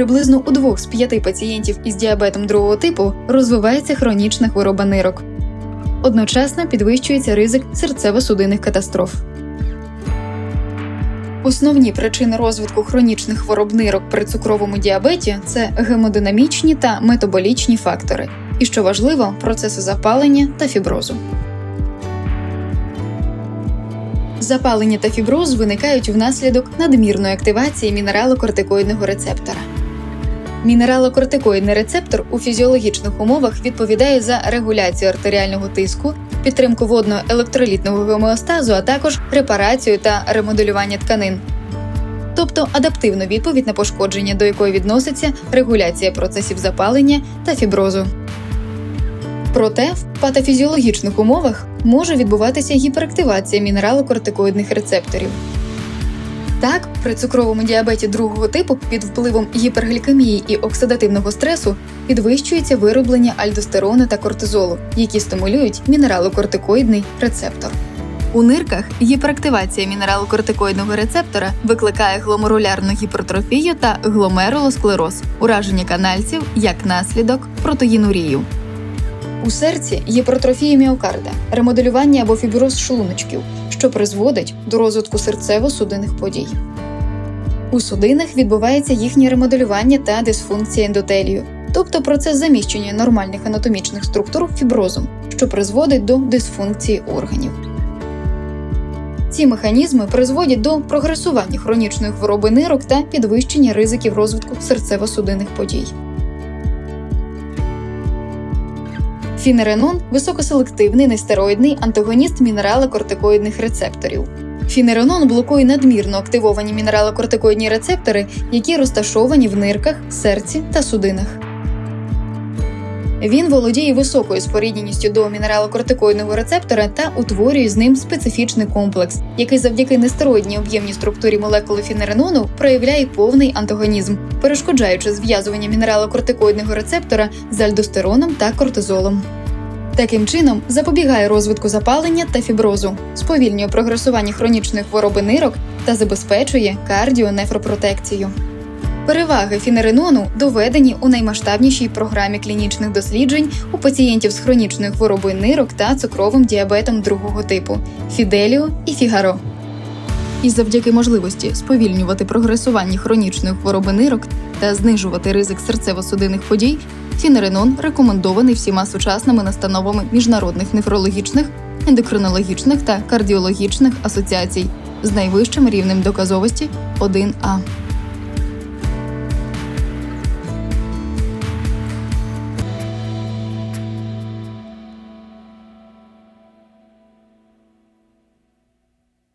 Приблизно у двох з п'яти пацієнтів із діабетом другого типу розвивається хронічна хвороба нирок. Одночасно підвищується ризик серцево-судинних катастроф. Основні причини розвитку хронічних хвороб нирок при цукровому діабеті це гемодинамічні та метаболічні фактори, і що важливо, процеси запалення та фіброзу. Запалення та фіброз виникають внаслідок надмірної активації мінералокортикоїдного рецептора. Мінералокортикоїдний рецептор у фізіологічних умовах відповідає за регуляцію артеріального тиску, підтримку водно-електролітного гомеостазу, а також репарацію та ремоделювання тканин. Тобто адаптивну відповідь на пошкодження, до якої відноситься регуляція процесів запалення та фіброзу. Проте в патофізіологічних умовах може відбуватися гіперактивація мінералокортикоїдних рецепторів. Так, при цукровому діабеті другого типу під впливом гіперглікемії і оксидативного стресу підвищується вироблення альдостерону та кортизолу, які стимулюють мінералокортикоїдний рецептор. У нирках гіперактивація мінералокортикоїдного рецептора викликає гломерулярну гіпертрофію та гломерулосклероз, ураження канальців як наслідок протеїнурію. У серці гіпертрофія міокарда, ремоделювання або фіброз шлуночків, що призводить до розвитку серцево-судинних подій. У судинах відбувається їхнє ремоделювання та дисфункція ендотелію, тобто процес заміщення нормальних анатомічних структур фіброзом, що призводить до дисфункції органів. Ці механізми призводять до прогресування хронічної хвороби нирок та підвищення ризиків розвитку серцево-судинних подій. Фінеренон високоселективний нестероїдний антагоніст мінералокортикоїдних рецепторів. Фінеренон блокує надмірно активовані мінералокортикоїдні рецептори, які розташовані в нирках, серці та судинах. Він володіє високою спорідненістю до мінералокортикоїдного рецептора та утворює з ним специфічний комплекс, який завдяки нестероїдній об'ємній структурі молекули фінеренону проявляє повний антагонізм, перешкоджаючи зв'язування мінералокортикоїдного рецептора з альдостероном та кортизолом. Таким чином запобігає розвитку запалення та фіброзу, сповільнює прогресування хронічної хвороби нирок та забезпечує кардіонефропротекцію. Переваги фінеренону доведені у наймасштабнішій програмі клінічних досліджень у пацієнтів з хронічною хворобою нирок та цукровим діабетом другого типу Фіделіо і Фігаро. І завдяки можливості сповільнювати прогресування хронічної хвороби нирок та знижувати ризик серцево-судинних подій, фінеренон рекомендований всіма сучасними настановами міжнародних нефрологічних, ендокринологічних та кардіологічних асоціацій з найвищим рівнем доказовості 1А.